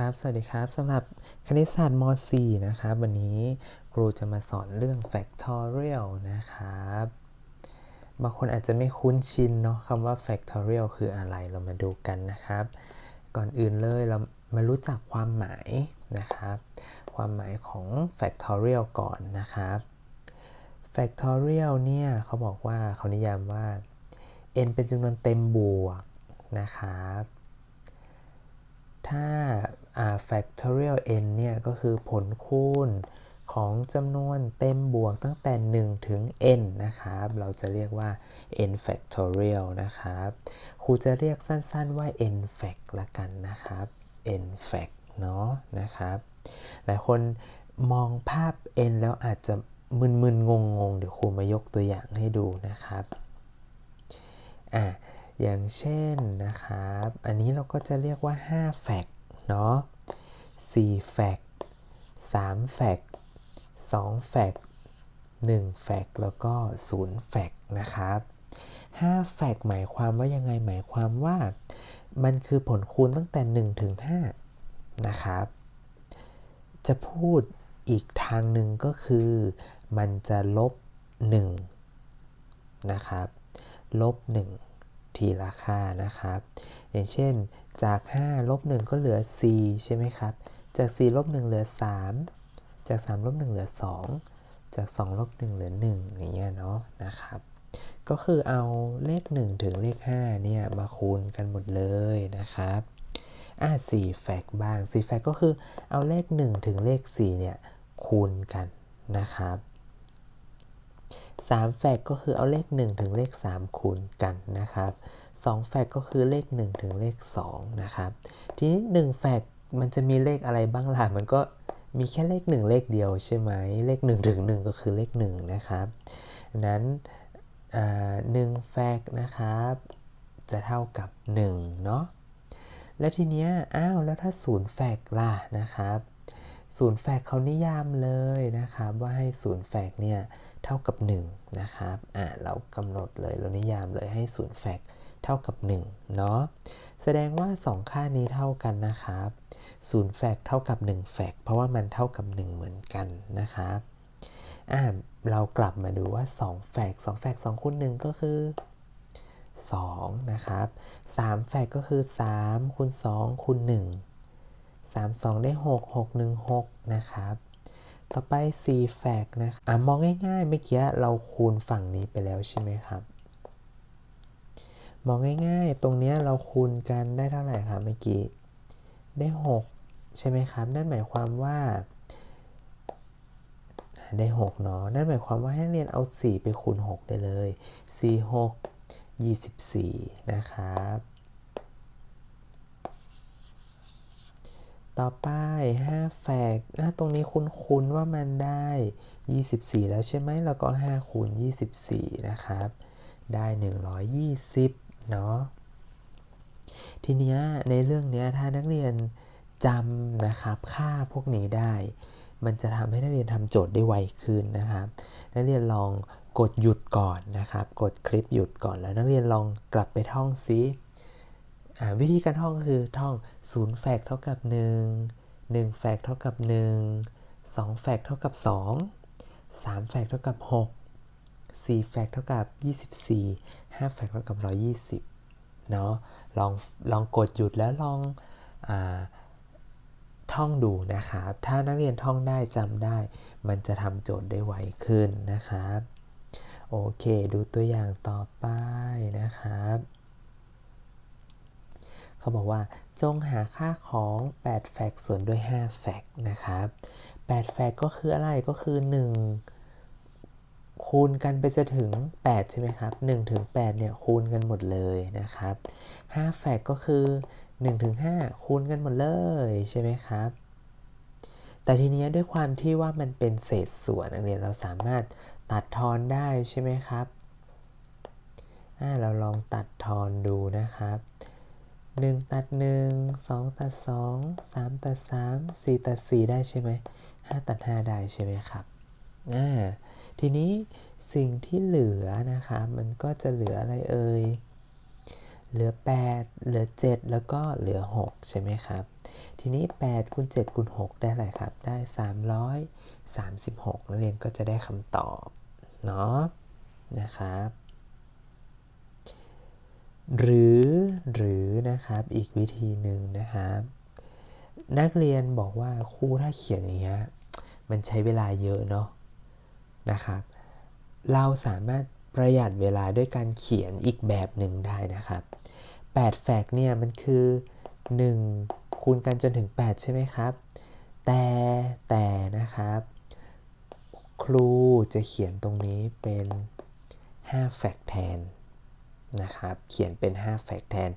ครับ สวัสดีครับสำหรับคณิตศาสตร์ม .4 นะครับ วันนี้ครูจะมาสอนเรื่อง factorial นะครับ บางคนอาจจะไม่คุ้นชินเนาะคำว่า factorial คืออะไรเรามาดูกันนะครับ ก่อนอื่นเลยเรามารู้จักความหมายนะครับ ความหมายของ factorial ก่อนนะครับ factorial เนี่ยเขาบอกว่าเขานิยามว่า n เป็นจำนวนเต็มบวกนะครับ ถ้า factorial n เนี่ยก็คือผลคูณของจำนวนเต็มบวกตั้งแต่ 1 ถึง n นะครับ เราจะเรียกว่า n factorial นะครับ ครูจะเรียกสั้นๆว่า n fact ละกันนะครับ n fact เนาะนะครับ หลายคนมองภาพ n แล้วอาจจะมึนๆงงๆ เดี๋ยวครูมายกตัวอย่างให้ดูนะครับ อะ อย่างเช่นนะครับ อันนี้เราก็จะเรียกว่า 5 แฟกเนาะ4แฟก3แฟก2แฟก1แฟกแล้วก็0แฟกนะครับ5แฟกหมายความว่ายังไงหมายความว่า มันคือผลคูณตั้งแต่ 1 ถึง 5 นะครับ จะพูดอีกทางหนึ่งก็คือ มันจะลบ 1 นะครับ ลบ 1 ทีละค่านะครับ อย่างเช่นจาก5ลบ1ก็เหลือ 4 ใช่ไหมครับ จาก4ลบ1เหลือ 3 จาก3ลบ1เหลือ 2 จาก2ลบ1เหลือ 1 อย่างเงี้ยเนาะนะครับ ก็คือเอาเลข 1 ถึงเลข5เนี่ยมาคูณกันหมดเลยนะครับอะ4แฟกบ้าง4แฟกก็คือเอาเลข 1 ถึงเลข4เนี่ยคูณกันนะครับ 3แฟกก็คือเอาเลข 1 ถึงเลข 3 คูณกันนะครับ2แฟกก็คือเลข 1 ถึงเลข 2 นะครับ ทีนี้1แฟกมันจะมีเลขอะไรบ้างล่ะมันก็มีแค่เลข 1 เลขเดียวใช่ไหมเลข 1 ถึง 1 ก็คือเลข 1 นะครับนั้นหนึ่งแฟกนะครับ จะเท่ากับ 1 เนาะและทีเนี้ยอ้าวแล้วถ้า0แฟกล่ะนะครับศูนย์แฟกเขานิยามเลยนะครับ ว่าให้ศูนย์แฟกเนี่ย เท่ากับ 1 นะครับอ่าเรากำหนดเลยเรานิยามเลยให้ศูนย์แฟกเท่ากับ 1 เนาะแสดงว่า 2 ค่านี้เท่ากันนะครับศูนย์แฟกเท่ากับ1แฟกเพราะว่ามันเท่ากับ 1 เหมือนกันนะครับอ่าเรากลับมาดูว่า2แฟก2แฟก2คูณ1ก็คือ2นะครับ3แฟกก็คือ3คูณ2คูณ1 3 2 ได้ 6 6 1 6 นะครับ ต่อไป4แฟกนะอะมองง่ายๆเมื่อกี้เราคูณฝั่งนี้ไปแล้วใช่ไหมครับ มองง่ายๆ ตรงนี้เราคูณกันได้เท่าไหร่ครับเมื่อกี้ ได้ 6 ใช่ไหมครับ นั่นหมายความว่า ได้ 6 เนาะ นั่นหมายความว่าให้เรียนเอา 4 ไปคูณ 6 ได้เลย 4 6 24 นะครับ ต่อไป 5 แฟกตรงนี้คุ้นๆว่ามันได้ 24 แล้วใช่ไหมแล้วก็5คูณ24 นะครับ ได้ 120 เนาะ ทีนี้ในเรื่องนี้ถ้านักเรียนจำนะครับค่าพวกนี้ได้ มันจะทำให้นักเรียนทำโจทย์ได้ไวขึ้นนะครับ นักเรียนลองกดหยุดก่อนนะครับ กดคลิปหยุดก่อนแล้วนักเรียนลองกลับไปท่องซิ วิธีการท่องก็คือท่อง0แฟกเท่ากับ 1 1แฟกเท่ากับ 1 2แฟกเท่ากับ 2 3แฟกเท่ากับ 6 4แฟกเท่ากับ 24 5แฟกเท่ากับ 120 เนาะลองลองกดหยุดแล้วลองอท่องดูนะครับ ถ้านักเรียนท่องได้จำได้ มันจะทำโจทย์ได้ไวขึ้นนะครับ โอเค ดูตัวอย่างต่อไปนะครับ เขาบอกว่าจงหาค่าของ8แฟกส่วนด้วย5แฟกนะครับ8แฟกก็คืออะไรก็คือ 1 คูณกันไปจะถึง 8 ใช่ไหมครับ1ถึง8เนี่ยคูณกันหมดเลยนะครับ5แฟกก็คือ1ถึง5คูณกันหมดเลยใช่ไหมครับ แต่ทีนี้ด้วยความที่ว่ามันเป็นเศษส่วนนักเรียนเราสามารถตัดทอนได้ใช่ไหมครับเราลองตัดทอนดูนะครับ 1 ตัด 1 2 ตัด 2 3 ตัด 3 4 ตัด 4 ได้ใช่ไหม5ตัด 5 ได้ใช่ไหมครับอ่าทีนี้สิ่งที่เหลือนะคะมันก็จะเหลืออะไรเอ่ยเหลือ 8 เหลือ 7 แล้วก็เหลือ 6 ใช่ไหมครับ ทีนี้8คูณ7คูณ6ได้อะไรครับ ได้ 336 นักเรียนก็จะได้คำตอบ เนาะนะครับ หรือหรือนะครับอีกวิธีหนึ่งนะครับนักเรียนบอกว่าครูถ้าเขียนอย่างเงี้ยมันใช้เวลาเยอะเนาะนะครับ เราสามารถประหยัดเวลาด้วยการเขียนอีกแบบหนึ่งได้นะครับ8แฟกเนี่ยมันคือ 1 คูณกันจนถึง 8 ใช่ไหมครับ แต่แต่นะครับ ครูจะเขียนตรงนี้เป็น5แฟกแทน นะครับเขียนเป็น 5 แฟกแทน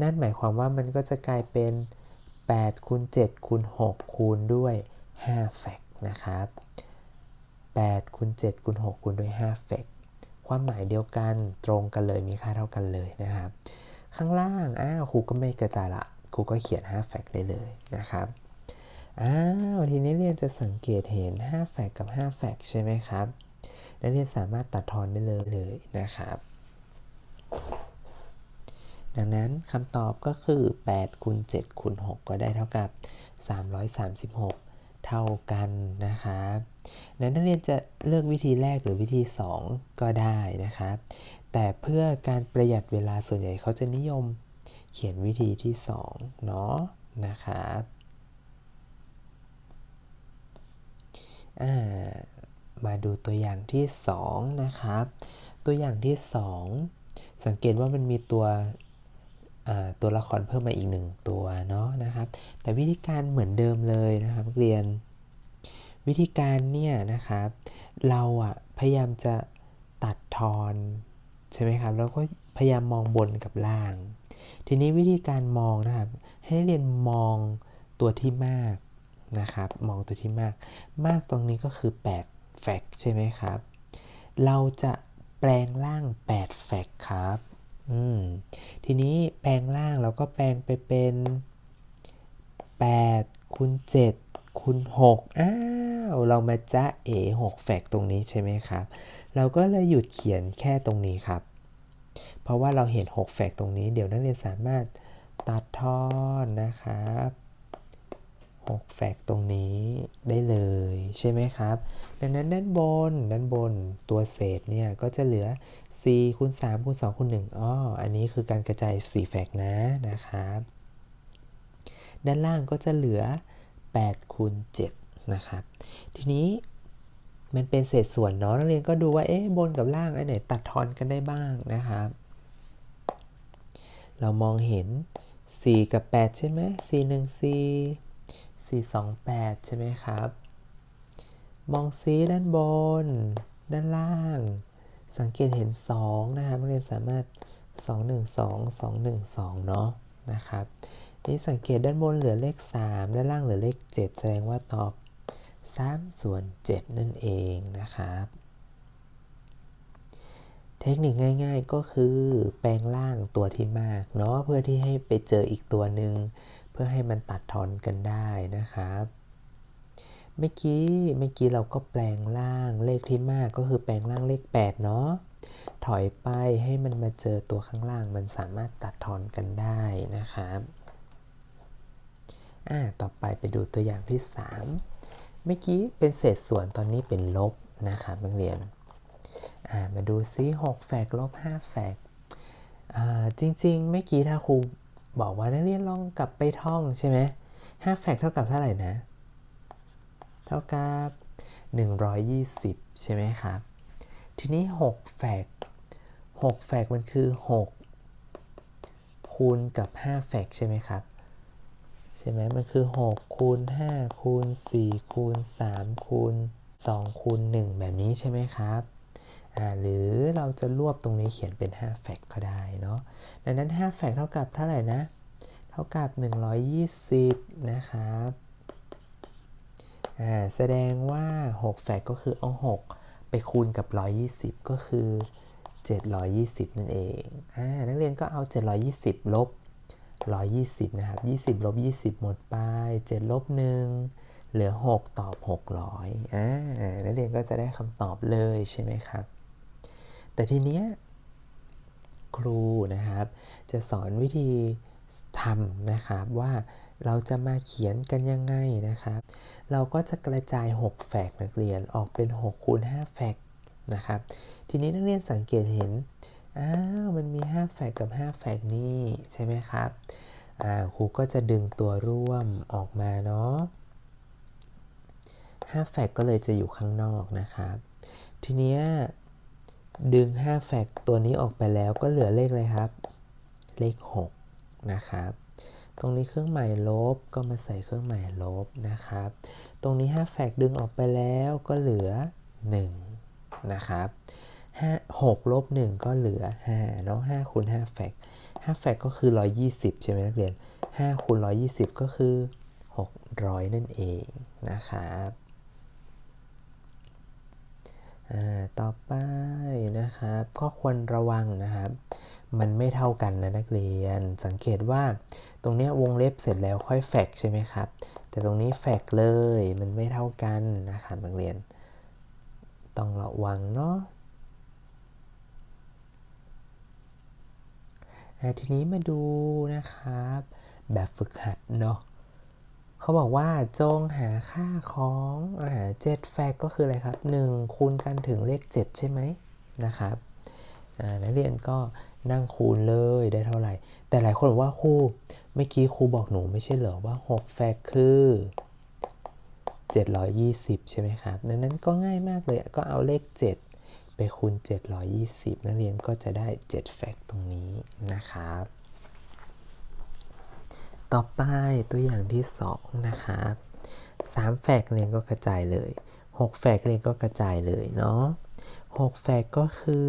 นั่นหมายความว่ามันก็จะกลายเป็น8คูณ7คูณ6คูณด้วย5แฟกนะครับ8คูณ7คูณ6คูณด้วย5แฟกความหมายเดียวกันตรงกันเลยมีค่าเท่ากันเลยนะครับ ข้างล่างอ้าวครูก็ไม่กระจายละครูก็เขียน5แฟกได้เลยนะครับอ้าวทีนี้เรียนจะสังเกตเห็น5แฟกกับ5แฟกใช่ไหมครับนักเรียนสามารถตัดทอนได้เลยเลยนะครับ ดังนั้นคำตอบก็คือ8คูณ7คูณ6ก็ได้เท่ากับ 336 เท่ากันนะครับนั้นนักเรียนจะเลือกวิธีแรกหรือวิธี 2 ก็ได้นะครับแต่เพื่อการประหยัดเวลาส่วนใหญ่เขาจะนิยมเขียนวิธีที่ 2 เนาะนะครับมาดูตัวอย่างที่ 2 นะครับ ตัวอย่างที่ 2 สังเกตว่ามันมีตัวตัวละครเพิ่มมาอีกหนึ่งตัวเนาะนะครับ แต่วิธีการเหมือนเดิมเลยนะครับเรียน วิธีการเนี่ยนะครับ เราอะพยายามจะตัดทอนใช่ไหมครับ แล้วก็พยายามมองบนกับล่าง ทีนี้วิธีการมองนะครับ ให้เรียนมองตัวที่มากนะครับ มองตัวที่มาก มากตรงนี้ก็คือ8แฟกใช่ไหมครับ เราจะ แปลงร่าง 8 แฟกครับอืมทีนี้แปลงร่างเราก็แปลงไปเป็น 8คูณ7คูณ6อ้าว เรามาจ้าเอ6แฟกตรงนี้ใช่ไหมครับ เราก็เลยหยุดเขียนแค่ตรงนี้ครับ เพราะว่าเราเห็น 6 แฟกตรงนี้ เดี๋ยวนักเรียนสามารถตัดทอนนะครับ 6แฟกตรงนี้ได้เลยใช่ไหมครับ ดังนั้นด้านบนด้านบนตัวเศษเนี่ยก็จะเหลือ 4คูณ3คูณ2คูณ1อ้ออันนี้คือการกระจาย 4 แฟกนะนะครับ ด้านล่างก็จะเหลือ8คูณ7นะครับ ทีนี้มันเป็นเศษส่วนเนาะนักเรียนก็ดูว่าเอ๊ะบนกับล่างอันไหนตัดทอนกันได้บ้างนะครับ เรามองเห็น 4 กับ 8 ใช่ไหม4 1 4 428 ใช่ไหมครับ มองซีด้านบน ด้านล่าง สังเกตเห็น 2 นะครับนักเรียนสามารถ 212 212 เนาะนะครับ นี่สังเกตด้านบนเหลือเลข 3 ด้านล่างเหลือเลข 7 แสดงว่าตอบ 3 ส่วน 7 นั่นเองนะครับ เทคนิคง่ายๆก็คือแปลงร่างตัวที่มากเนาะเพื่อที่ให้ไปเจออีกตัวหนึ่ง พื่อให้มันตัดทอนกันได้นะครับเมื่อกี้เมื่อกี้เราก็แปลงร่างเลขที่มากก็คือแปลงร่างเลข 8 เนาะถอยไปให้มันมาเจอตัวข้างล่าง มันสามารถตัดทอนกันได้นะครับอ่าต่อไปไปดูตัวอย่างที่ 3 เมื่อกี้เป็นเศษส่วนตอนนี้เป็นลบนะครับนักเรียนอ่ามาดูซิ6แฝกลบ5แฝกอ่าจริงๆเมื่อกี้ถ้าครู บอกว่านักเรียนลองกลับไปท่องใช่ไหมห้าแฟกเท่ากับเท่าไหร่นะ เท่ากับ 120 ใช่ไหมครับ ทีนี้6แฟก6แฟกมันคือ 6 คูณกับ5แฟกใช่ไหมครับ ใช่ไหมมันคือ 6 คูณ 5 คูณ 4 คูณ 3 คูณ 2 คูณ 1 แบบนี้ใช่ไหมครับ หรือเราจะรวบตรงนี้เขียนเป็น5แฟกก็ได้เนาะดังนั้น5แฟกเท่ากับเท่าไหร่นะ เท่ากับ 120 นะครับแสดงว่า6แฟกก็คือเอา 6 ไปคูณกับ 120 ก็คือ 720 นั่นเองอนักเรียนก็เอา 720 ลบ 120 นะครับ 20 ลบ 20 หมดไป 7 ลบ 1 เหลือ 6 ตอบ 600อ่านักเรียนก็จะได้คำตอบเลยใช่ไหมครับ แต่ทีเนี้ยครูนะครับจะสอนวิธีทำนะครับว่าเราจะมาเขียนกันยังไงนะครับ เราก็จะกระจาย 6 แฟกนักเรียนออกเป็น6คูณ5แฟกนะครับ ทีนี้นักเรียนสังเกตเห็น อ้าว มันมี 5 แฟกกับ 5 แฟกนี่ใช่ไหมครับอ่าครูก็จะดึงตัวร่วมออกมาเนาะ5แฟกก็เลยจะอยู่ข้างนอกนะครับ ทีเนี้ย ดึง 5 แฟกต์ตัวนี้ออกไปแล้วก็เหลือเลขอะไรครับ เลข 6 นะครับ ตรงนี้เครื่องหมายลบก็มาใส่เครื่องหมายลบนะครับ ตรงนี้ 5 แฟกต์ดึงออกไปแล้วก็เหลือ 1 นะครับ5 6ลบ1ก็เหลือ5เนาะ5คูณ5แฟกต์5แฟกต์ก็คือ 120 ใช่ไหมนักเรียน5คูณ120 ก็คือ 600 นั่นเองนะครับ ต่อไปนะครับ ก็ควรระวังนะครับ มันไม่เท่ากันนะนักเรียน สังเกตว่าตรงนี้วงเล็บเสร็จแล้วค่อยแฟกใช่ไหมครับ แต่ตรงนี้แฟกเลยมันไม่เท่ากันนะครับนักเรียน ต้องระวังเนาะทีนี้มาดูนะครับ แบบฝึกหัดเนาะ เขาบอกว่าจงหาค่าของอ่าเจ็ดแฟกก็คืออะไรครับ1คูณกันถึงเลข 7 ใช่ไหมนะครับนักเรียนก็นั่งคูณเลยได้เท่าไหร่ แต่หลายคนบอกว่าครูเมื่อกี้ครูบอกหนูไม่ใช่เหรอว่า 6 แฟกคือ 720 ใช่ไหมครับดังนั้นก็ง่ายมากเลยก็เอาเลข 7 ไปคูณ 720 นักเรียนก็จะได้ 7 แฟกตรงนี้นะครับ ต่อไปตัวอย่างที่ 2 นะครับ3แฟกเรียนก็กระจายเลย 6 แฟกเรียนก็กระจายเลยเนาะ6แฟกก็คือ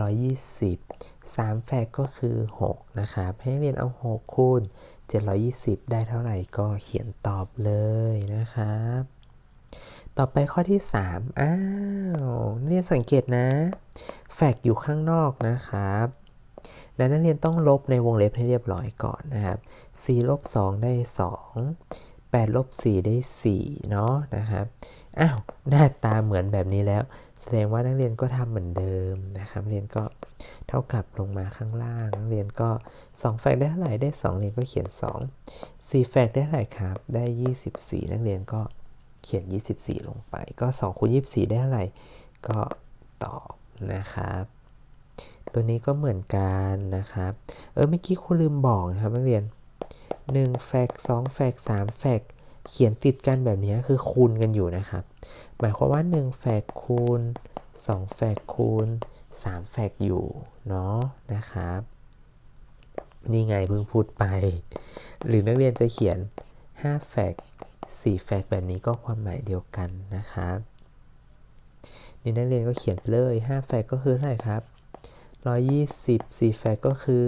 720 3แฟกก็คือ 6 นะครับให้เรียนเอา 6 คูณ 720 ได้เท่าไหร่ก็เขียนตอบเลยนะครับ ต่อไปข้อที่ 3 อ้าวเรียนสังเกตนะ แฟกอยู่ข้างนอกนะครับ ดังนั้นเรียนต้องลบในวงเล็บให้เรียบร้อยก่อนนะครับ4ลบ2ได้ 2 8ลบ4ได้ 4 เนาะนะครับ อ้าว หน้าตาเหมือนแบบนี้แล้ว แสดงว่านักเรียนก็ทำเหมือนเดิมนะครับเรียนก็เท่ากับลงมาข้างล่างนักเรียนก็ 2 แฟกได้เท่าไหร่ได้ 2 เรียนก็เขียน 2 4 แฟกได้เท่าไหร่ครับ ได้ 24 นักเรียนก็เขียน 24 ลงไป ก็2คูณ24 ได้เท่าไหร่ ก็ตอบนะครับ ตัวนี้ก็เหมือนกันนะครับ เออเมื่อกี้ครูลืมบอกนะครับนักเรียน1แฟก2แฟก3แฟกเขียนติดกันแบบนี้คือคูณกันอยู่นะครับ หมายความว่า1แฟกคูณ2แฟกคูณ3แฟกอยู่เนาะนะครับนี่ไงเพิ่งพูดไป หรือนักเรียนจะเขียน5แฟก4แฟกแบบนี้ก็ความหมายเดียวกันนะครับนี่นักเรียนก็เขียนเลย5แฟกก็คือเท่าไหร่ครับ 120 4แฟกก็คือ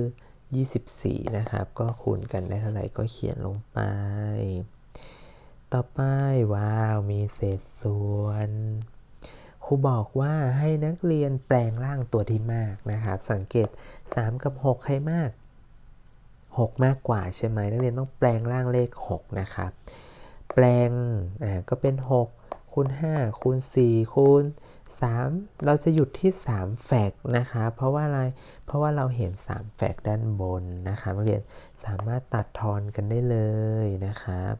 24 นะครับ ก็คูณกันได้เท่าไหร่ก็เขียนลงไป ต่อไป ว้าว มีเศษส่วนครูบอกว่าให้นักเรียนแปลงร่างตัวที่มากนะครับ สังเกต 3 กับ 6ใครมาก 6 มากกว่าใช่ไหมนักเรียนต้องแปลงร่างเลข 6 นะครับ แปลงอ่าก็เป็น 6คูณ5คูณ4คูณ 3 เราจะหยุดที่ 3 แฟกนะคะ เพราะว่าอะไร เพราะว่าเราเห็น 3 แฟกด้านบนนะคะนักเรียนสามารถตัดทอนกันได้เลยนะครับ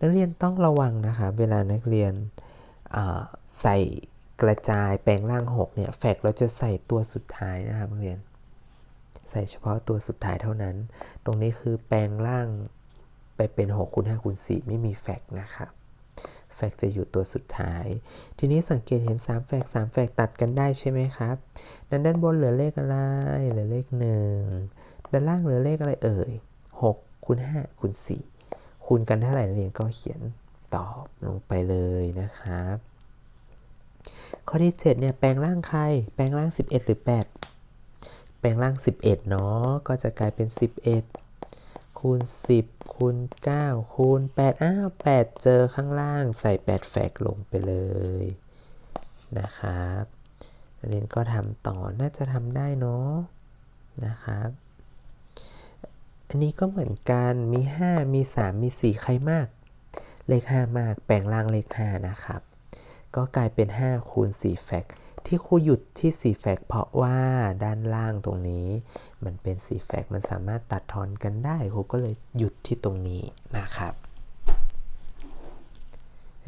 นักเรียนต้องระวังนะคะเวลานักเรียนใส่กระจายแปลงร่าง 6 เนี่ยแฟกเราจะใส่ตัวสุดท้ายนะครับนักเรียน ใส่เฉพาะตัวสุดท้ายเท่านั้น ตรงนี้คือแปลงร่างไปเป็น6คูณ5คูณ4ไม่มีแฟกนะครับ แฟกจะอยู่ตัวสุดท้าย ทีนี้สังเกตเห็น 3 แฟก3แฟกตัดกันได้ใช่ไหมครับนั้นด้านบนเหลือเลขอะไร เหลือเลข 1 ด้านล่างเหลือเลขอะไรเอ่ย 6คูณ5คูณ4คูณกันเท่าไหร่เรียนก็เขียนตอบลงไปเลยนะครับ ข้อที่ 7 เนี่ยแปลงร่างใคร แปลงร่าง 11 หรือ 8 แปลงร่าง 11 เนาะ ก็จะกลายเป็น 11 คูณ 10 คูณ 9 คูณ 8 อ้าว 8 เจอข้างล่างใส่ 8แฟกลงไปเลยนะครับเรียนก็ทำต่อน่าจะทำได้เนาะนะครับ อันนี้ก็เหมือนกันมี 5 มี 3 มี 4 ใครมาก เลข 5 มากแปลงล่างเลข 5 นะครับ ก็กลายเป็น 5 คูณ 4 แฟก ที่ครูหยุดที่4แฟกเพราะว่าด้านล่างตรงนี้ มันเป็น4แฟกมันสามารถตัดทอนกันได้ครูก็เลยหยุดที่ตรงนี้นะครับ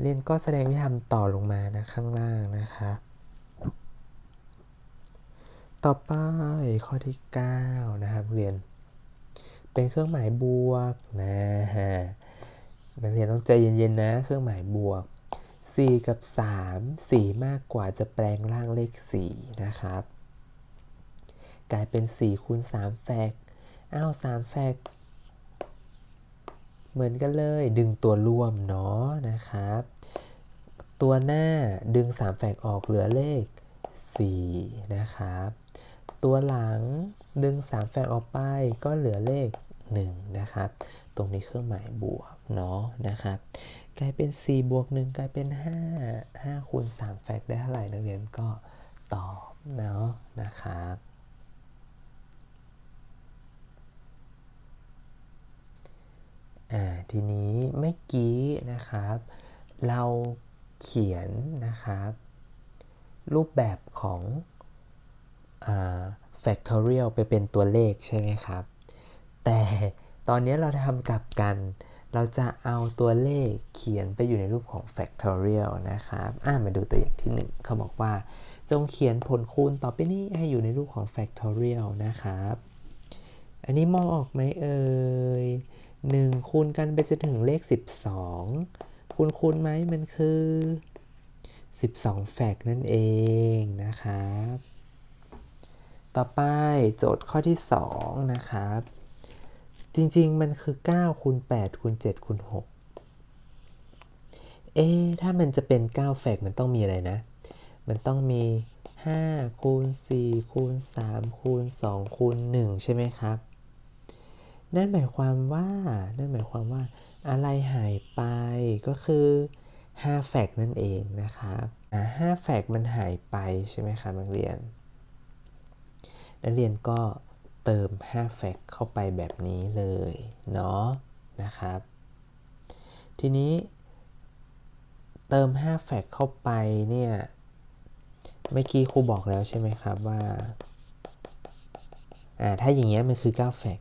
เรียนก็แสดงวิธีทำต่อลงมานะข้างล่างนะคะต่อไปข้อที่9นะครับเรียน เป็นเครื่องหมายบวกนะฮะนักเรียนต้องใจเย็นๆนะ เครื่องหมายบวก 4 กับ 3 4 มากกว่าจะแปลงร่างเลข 4 นะครับ กลายเป็น 4 คูณ 3 แฟกอ้าว3แฟกเหมือนกันเลยดึงตัวร่วมเนาะนะครับ ตัวหน้าดึง 3 แฟกออกเหลือเลข 4 นะครับ ตัวหลังดึง 3 แฟกออกไปก็เหลือเลข 1 นะครับ ตรงนี้เครื่องหมายบวกเนาะนะครับ กลายเป็น 4 บวก 1 กลายเป็น 5 5คูณ3แฟกได้เท่าไหร่นักเรียนก็ตอบเนาะนะครับอ่าทีนี้เมื่อกี้นะครับ เราเขียนนะครับ รูปแบบของอ่า factorial ไปเป็นตัวเลขใช่ไหมครับ แต่ตอนนี้เราทำกลับกัน เราจะเอาตัวเลขเขียนไปอยู่ในรูปของ factorial นะครับอ่ามาดูตัวอย่างที่ 1 เขาบอกว่า จงเขียนผลคูณต่อไปนี้ให้อยู่ในรูปของ factorial นะครับ อันนี้มองออกไหมเอ่ย1คูณกันไปจนถึงเลข 12 คูณคูณไหมมันคือ 12 แฟกนั่นเองนะครับ ต่อไปโจทย์ข้อที่ 2 นะครับ จริง ๆ มันคือ9คูณ8คูณ7คูณ6เอ๊ถ้ามันจะเป็น9แฟกมันต้องมีอะไรนะ มันต้องมี5คูณ4คูณ3คูณ2คูณ1ใช่ไหมครับ นั่นหมายความว่า นั่นหมายความว่าอะไรหายไปก็คือ5แฟกนั่นเองนะครับอ่า5แฟกมันหายไปใช่ไหมครับนักเรียน นักเรียนก็ เติม5แฟกเข้าไปแบบนี้เลยเนาะนะครับ ทีนี้ เติม5แฟกเข้าไปเนี่ยเมื่อกี้ครูบอกแล้วใช่ไหมครับว่าอ่า ถ้าอย่างเงี้ยมันคือ9แฟก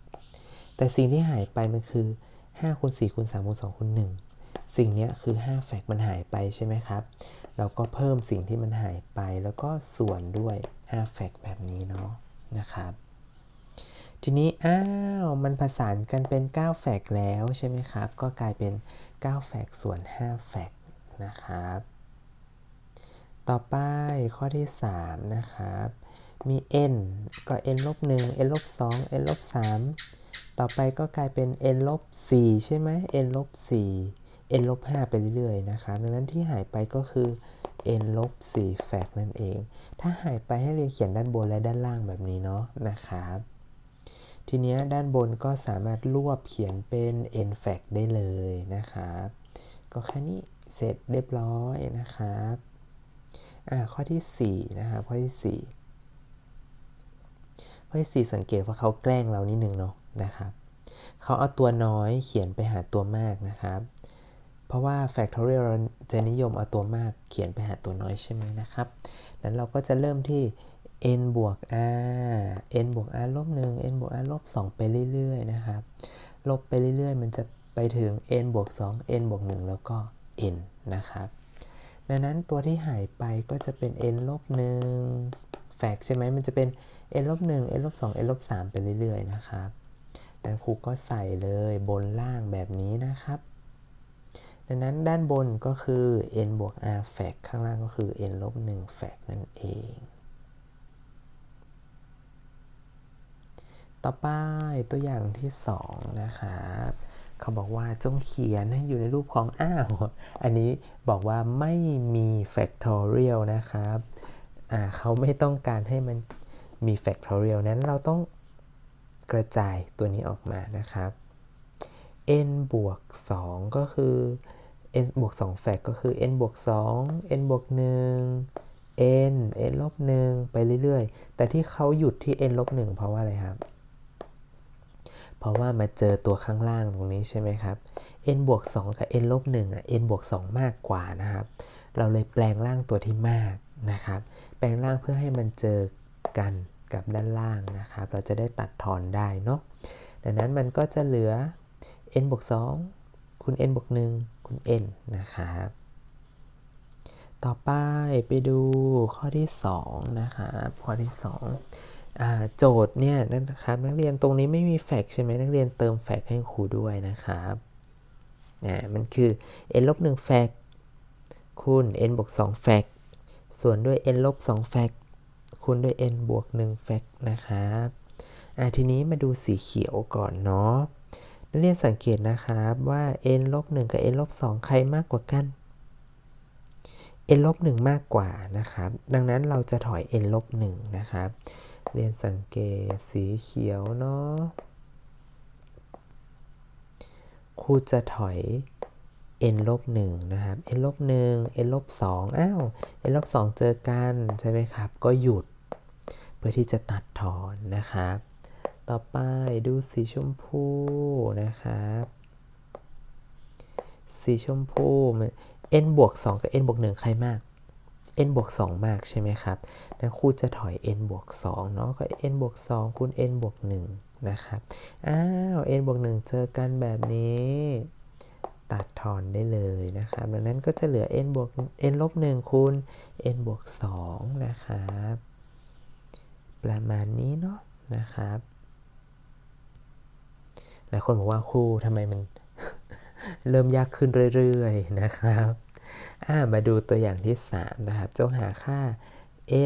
แต่สิ่งที่หายไปมันคือ5คูณ4คูณ3คูณ2คูณ1สิ่งนี้คือ5แฟกมันหายไปใช่ไหมครับ เราก็เพิ่มสิ่งที่มันหายไปแล้วก็ส่วนด้วย5แฟกแบบนี้เนาะนะครับ ทีนี้อ้าวมันผสานกันเป็น 9 แฟกแล้วใช่ไหมครับ ก็กลายเป็น 9 แฟกส่วน 5 แฟกนะครับ ต่อไปข้อที่ 3 นะครับ มี n ก็ n ลบ1 n ลบ2 n ลบ3ต่อไปก็กลายเป็น n ลบ4ใช่ไหม n ลบ4 n ลบ5ไปเรื่อยๆ นะครับ ดังนั้นที่หายไปก็คือ n ลบ4แฟกนั่นเอง ถ้าหายไปให้เรียนเขียนด้านบนและด้านล่างแบบนี้เนาะนะครับ ทีนี้ด้านบนก็สามารถรวบเขียนเป็น n แฟกได้เลยนะครับ ก็แค่นี้เสร็จเรียบร้อยนะครับอ่าข้อที่4นะครับข้อที่4ข้อที่4สังเกตว่าเขาแกล้งเรานิดนึงเนาะนะครับเขาเอาตัวน้อยเขียนไปหาตัวมากนะครับ เพราะว่า factorial เราจะนิยมเอาตัวมากเขียนไปหาตัวน้อยใช่ไหมนะครับนั้นเราก็จะเริ่มที่ n บวก r n บวก r ลบ1 n บวก r ลบ2ไปเรื่อยๆ นะครับ ลบไปเรื่อยๆ มันจะไปถึง n บวก2 n บวก1แล้วก็ n นะครับ ดังนั้นตัวที่หายไปก็จะเป็น n ลบ1แฟกใช่ไหมมันจะเป็น n ลบ1 n ลบ2 n ลบ3ไปเรื่อยๆ นะครับดังนั้นครูก็ใส่เลยบนล่างแบบนี้นะครับ ดังนั้นด้านบนก็คือ n บวก r แฟกข้างล่างก็คือ n ลบ1แฟกนั่นเอง ต่อไปตัวอย่างที่ 2 นะครับเขาบอกว่าจงเขียนให้อยู่ในรูปของอ้าวอันนี้บอกว่าไม่มี factorial นะครับเขาไม่ต้องการให้มันมี factorial นั้นเราต้องกระจายตัวนี้ออกมานะครับ n บวก 2 ก็คือ n บวก2แฟกก็คือ n บวก2 n บวก1 n n ลบ1ไปเรื่อยๆ แต่ที่เขาหยุดที่ n ลบ1เพราะว่าอะไรครับ ราะว่ามาเจอตัวข้างล่างตรงนี้ใช่ไหมครับ n บวก2กับ n ลบ1อะ n บวก2มากกว่านะครับ เราเลยแปลงร่างตัวที่มากนะครับ แปลงร่างเพื่อให้มันเจอกันกับด้านล่างนะครับ เราจะได้ตัดทอนได้เนาะ ดังนั้นมันก็จะเหลือ n บวก2คูณ n บวก1คูณ n นะครับ ต่อไปไปดูข้อที่ 2 นะครับ ข้อที่ 2 โจทย์เนี่ยนะครับนักเรียนตรงนี้ไม่มีแฟกใช่ไหมนักเรียนเติมแฟกให้ครูด้วยนะครับนะมันคือ n ลบ1แฟกคูณ n บวก2แฟกส่วนด้วย n ลบ2แฟกคูณด้วย n บวก1แฟกนะครับอ่าทีนี้มาดูสีเขียวก่อนเนาะนักเรียนสังเกตนะครับว่า n ลบ1กับ n ลบ2ใครมากกว่ากัน n ลบ1มากกว่านะครับ ดังนั้นเราจะถอย n ลบ1นะครับ เรียนสังเกตสีเขียวเนาะครูจะถอย n ลบ1นะครับ n ลบ1 n ลบ2อ้าว n ลบ2เจอกันใช่ไหมครับ ก็หยุด เพื่อที่จะตัดถอนนะครับ ต่อไปดูสีชมพูนะครับ สีชมพู n บวก 2 กับ n บวก 1 ใครมาก n บวก2มากใช่ไหมครับนั้นครูจะถอย n บวก2เนาะ ก็ n บวก2คูณ n บวก1นะครับ อ้าว n บวก1เจอกันแบบนี้ ตัดทอนได้เลยนะครับ ดังนั้นก็จะเหลือ n บวก n ลบ1คูณ n บวก2นะครับ ประมาณนี้เนาะนะครับหลายคนบอกว่าครูทำไมมันเริ่มยากขึ้นเรื่อยๆนะครับ มาดูตัวอย่างที่ 3 นะครับ จงหาค่า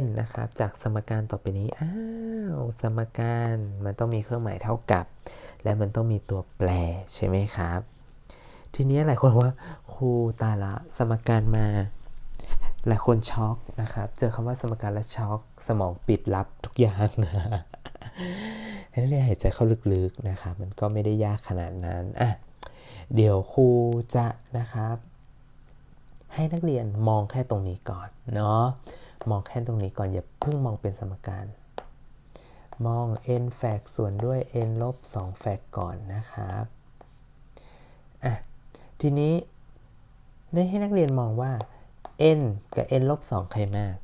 n นะครับ จากสมการต่อไปนี้ อ้าว สมการมันต้องมีเครื่องหมายเท่ากับ และมันต้องมีตัวแปรใช่ไหมครับ ทีนี้หลายคนว่าครูตาละสมการมา หลายคนช็อกนะครับ เจอคำว่าสมการและช็อกสมองปิดรับทุกอย่างนะให้นักเรียนหายใจเข้าลึกๆนะครับ มันก็ไม่ได้ยากขนาดนั้น อะ เดี๋ยวครูจะนะครับ ให้นักเรียนมองแค่ตรงนี้ก่อนเนาะมองแค่ตรงนี้ก่อนอย่าเพิ่งมองเป็นสมการ มอง n แฟกส่วนด้วย n ลบ2แฟกก่อนนะครับอะทีนี้ได้ให้นักเรียนมองว่า n กับ n ลบ2ใครมาก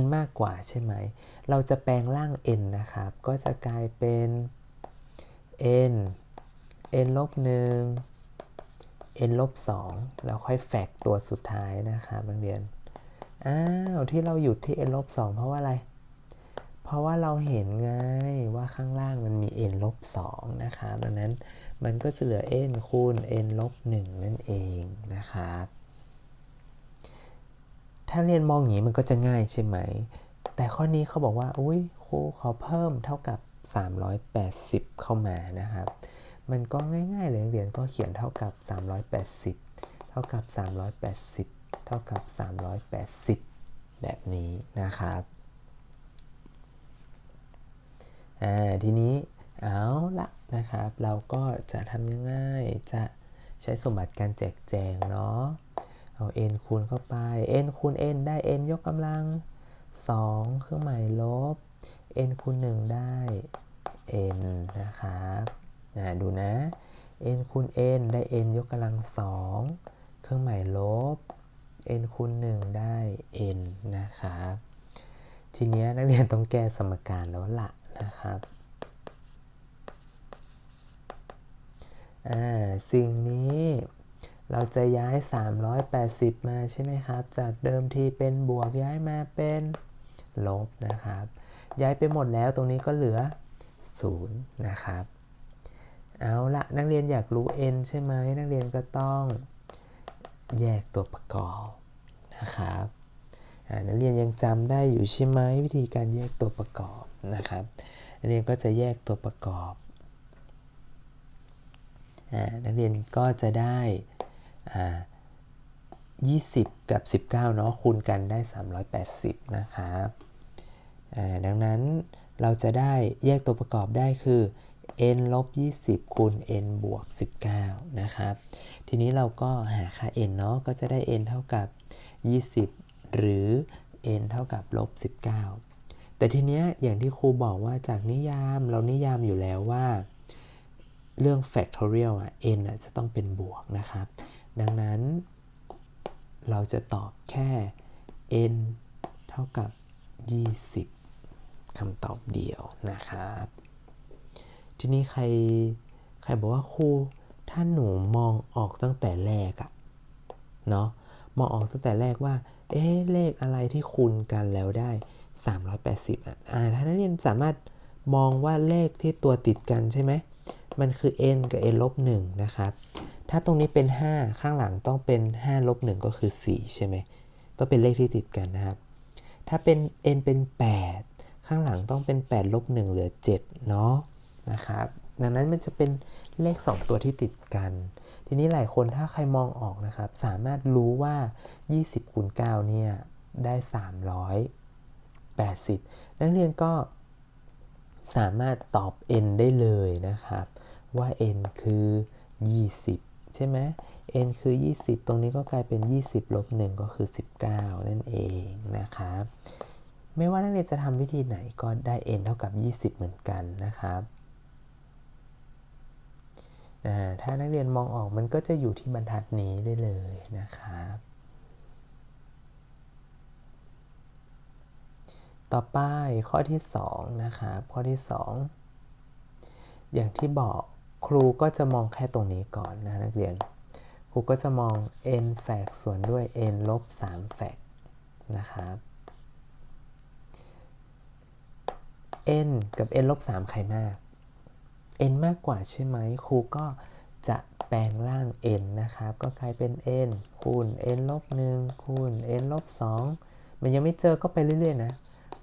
n มากกว่าใช่ไหม เราจะแปลงร่าง n นะครับ ก็จะกลายเป็น n n ลบ1 n ลบ2แล้วค่อยแฟกตัวสุดท้ายนะครับนักเรียน อ้าว ที่เราหยุดที่ n ลบ2เพราะว่าอะไร เพราะว่าเราเห็นไงว่าข้างล่างมันมี n ลบ2นะครับดังนั้นมันก็จะเหลือ n คูณ n ลบ1นั่นเองนะครับถ้าเรียนมองอย่างนี้มันก็จะง่ายใช่ไหม แต่ข้อนี้เขาบอกว่า อุ้ยครูขอเพิ่มเท่ากับ 380 เข้ามานะครับ มันก็ง่ายๆเลยเรียนก็เขียนเท่ากับ 380 เท่ากับ 380 เท่ากับ 380 แบบนี้นะครับอ่าทีนี้เอาละนะครับ เราก็จะทำยังไงจะใช้สมบัติการแจกแจงเนาะเอา n คูณเข้าไป n คูณ n ได้ n ยกกำลัง 2 เครื่องหมายลบ n คูณ 1 ได้ n นะครับ ดูนะ n คูณ n ได้ n ยกกำลัง2เครื่องหมายลบ n คูณ 1 ได้ n นะครับทีนี้นักเรียนต้องแก้สมการแล้วล่ะนะครับสิ่งนี้เราจะย้าย 380 มาใช่ไหมครับ จากเดิมทีเป็นบวกย้ายมาเป็นลบนะครับ ย้ายไปหมดแล้วตรงนี้ก็เหลือ 0 นะครับ เอาละนักเรียนอยากรู้ n ใช่ไหมนักเรียนก็ต้องแยกตัวประกอบนะครับนักเรียนยังจำได้อยู่ใช่ไหมวิธีการแยกตัวประกอบนะครับนักเรียนก็จะแยกตัวประกอบนักเรียนก็จะได้20 กับ 19เนาะคูณกันได้ 380 นะครับดังนั้นเราจะได้แยกตัวประกอบได้คือ n ลบ20คูณ n บวก 19 นะครับ ทีนี้เราก็หาค่า n เนาะ ก็จะได้ n เท่ากับ 20 หรือ n เท่ากับลบ19 แต่ทีเนี้ยอย่างที่ครูบอกว่าจากนิยามเรานิยามอยู่แล้วว่า เรื่อง factorial อะ n อะจะต้องเป็นบวกนะครับ ดังนั้น เราจะตอบแค่ n เท่ากับ 20คำตอบเดียวนะครับ ทีนี้ใครใครบอกว่าครูถ้าหนูมองออกตั้งแต่แรกอะเนาะมองออกตั้งแต่แรกว่า เอ๊ะเลขอะไรที่คูณกันแล้วได้ 380อะอ่าถ้านักเรียนสามารถมองว่าเลขที่ตัวติดกันใช่ไหมมันคือ n กับ n ลบ1นะครับ ถ้าตรงนี้เป็น 5 ข้างหลังต้องเป็น5ลบ1ก็คือ 4 ใช่ไหมต้องเป็นเลขที่ติดกันนะครับ ถ้าเป็น n เป็น 8 ข้างหลังต้องเป็น8ลบ1เหลือ 7 เนาะ นะครับ ดังนั้นมันจะเป็นเลข 2 ตัวที่ติดกัน ทีนี้หลายคนถ้าใครมองออกนะครับ สามารถรู้ว่า 20คูณ9เนี่ยได้ 380 นักเรียนก็สามารถตอบ n ได้เลยนะครับ ว่า n คือ 20 ใช่ไหม n คือ 20 ตรงนี้ก็กลายเป็น 20 ลบ 1 ก็คือ 19 นั่นเองนะครับ ไม่ว่านักเรียนจะทำวิธีไหนก็ได้ n เท่ากับ 20 เหมือนกันนะครับ ถ้านักเรียนมองออกมันก็จะอยู่ที่บรรทัดนี้ได้เลยนะครับ ต่อไปข้อที่2นะครับข้อที่ 2 อย่างที่บอกครูก็จะมองแค่ตรงนี้ก่อนนะนักเรียน ครูก็จะมอง n แฝกส่วนด้วย n ลบ3แฝกนะครับ n กับ n ลบ3ใครมาก n มากกว่าใช่ไหมครูก็จะแปลงร่าง n นะครับ ก็กลายเป็น n คูณ n ลบ1คูณ n ลบ2มันยังไม่เจอก็ไปเรื่อยๆนะ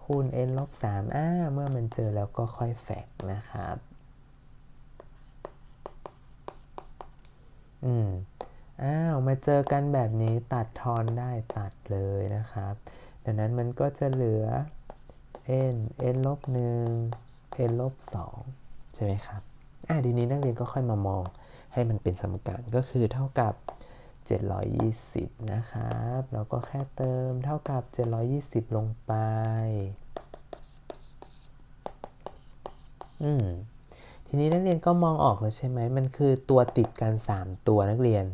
คูณ n ลบ3อ่าเมื่อมันเจอแล้วก็ค่อยแฝกนะครับอืมอ้าวมาเจอกันแบบนี้ตัดทอนได้ตัดเลยนะครับ ดังนั้นมันก็จะเหลือ n n ลบ1 n ลบ2 ใช่ไหมครับอ่าทีนี้นักเรียนก็ค่อยมามองให้มันเป็นสมการก็คือเท่ากับ 720 นะครับแล้วก็แค่เติมเท่ากับ 720 ลงไป อืมทีนี้นักเรียนก็มองออกแล้วใช่ไหม มันคือตัวติดกัน 3 ตัวนักเรียน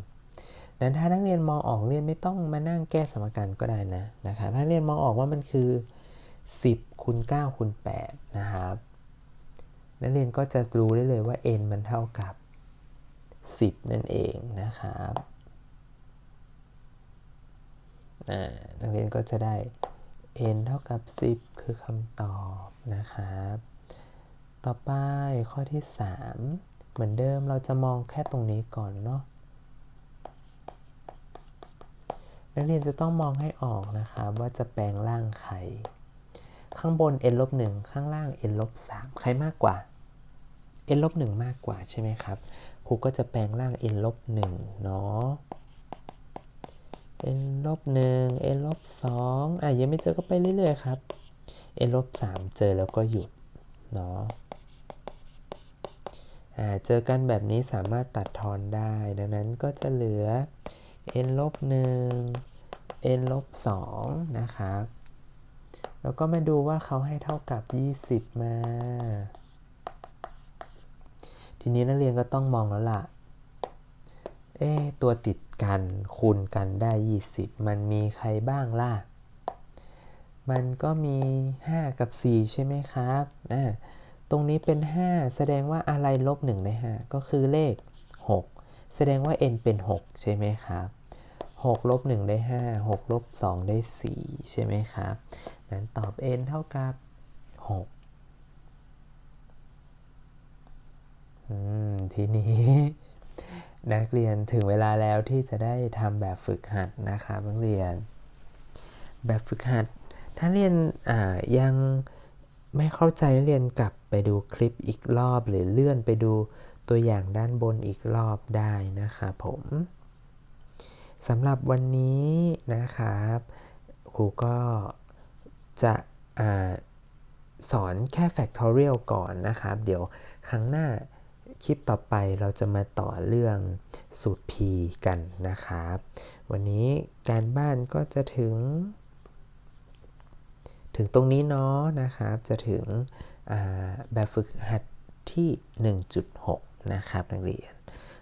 นั้นถ้านักเรียนมองออกเรียนไม่ต้องมานั่งแก้สมการก็ได้นะนะครับ ถ้าเรียนมองออกว่ามันคือ 10คูณ9คูณ8นะครับ นักเรียนก็จะรู้ได้เลยว่า n มันเท่ากับ 10 นั่นเองนะครับนักเรียนก็จะได้ n เท่ากับ 10 คือคำตอบนะครับ ต่อไปข้อที่ 3 เหมือนเดิมเราจะมองแค่ตรงนี้ก่อนเนาะนักเรียนจะต้องมองให้ออกนะครับว่าจะแปลงร่างใคร ข้างบน n ลบ1ข้างล่าง n ลบ3ใครมากกว่า n ลบ1มากกว่าใช่ไหมครับ ครูก็จะแปลงร่าง n ลบ1เนาะ n ลบ1 n ลบ2อะยังไม่เจอก็ไปเรื่อยๆครับ n ลบ3เจอแล้วก็หยุดเนาะอ่าเจอกันแบบนี้สามารถตัดทอนได้ ดังนั้นก็จะเหลือ n ลบ1 n ลบ2นะครับ แล้วก็มาดูว่าเขาให้เท่ากับ 20 มา ทีนี้นักเรียนก็ต้องมองแล้วล่ะ เอ๊ตัวติดกันคูณกันได้ 20 มันมีใครบ้างล่ะ มันก็มี 5 กับ 4 ใช่ไหมครับอ่าตรงนี้เป็น 5 แสดงว่าอะไรลบ1ใน5ก็คือเลข 6 แสดงว่า n เป็น 6 ใช่ไหมครับ6ลบ1ได้ 5 6ลบ2ได้ 4 ใช่ไหมครับ นั้นตอบ n เท่ากับ 6 อืม ทีนี้นักเรียนถึงเวลาแล้วที่จะได้ทำแบบฝึกหัดนะครับนักเรียน แบบฝึกหัด ถ้าเรียนยังไม่เข้าใจเรียนกลับไปดูคลิปอีกรอบ หรือเลื่อนไปดูตัวอย่างด้านบนอีกรอบได้นะครับผมสำหรับวันนี้นะครับครูก็จะอสอนแค่ factorial ก่อนนะครับ เดี๋ยวครั้งหน้า คลิปต่อไปเราจะมาต่อเรื่องสูตร p กันนะครับ วันนี้การบ้านก็จะถึง ถึงตรงนี้เนาะนะครับ จะถึงแบบฝึกหัดที่ 1.6 นะครับนักเรียน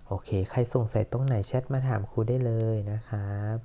โอเค ใครสงสัยตรงไหนแชทมาถามครูได้เลยนะครับ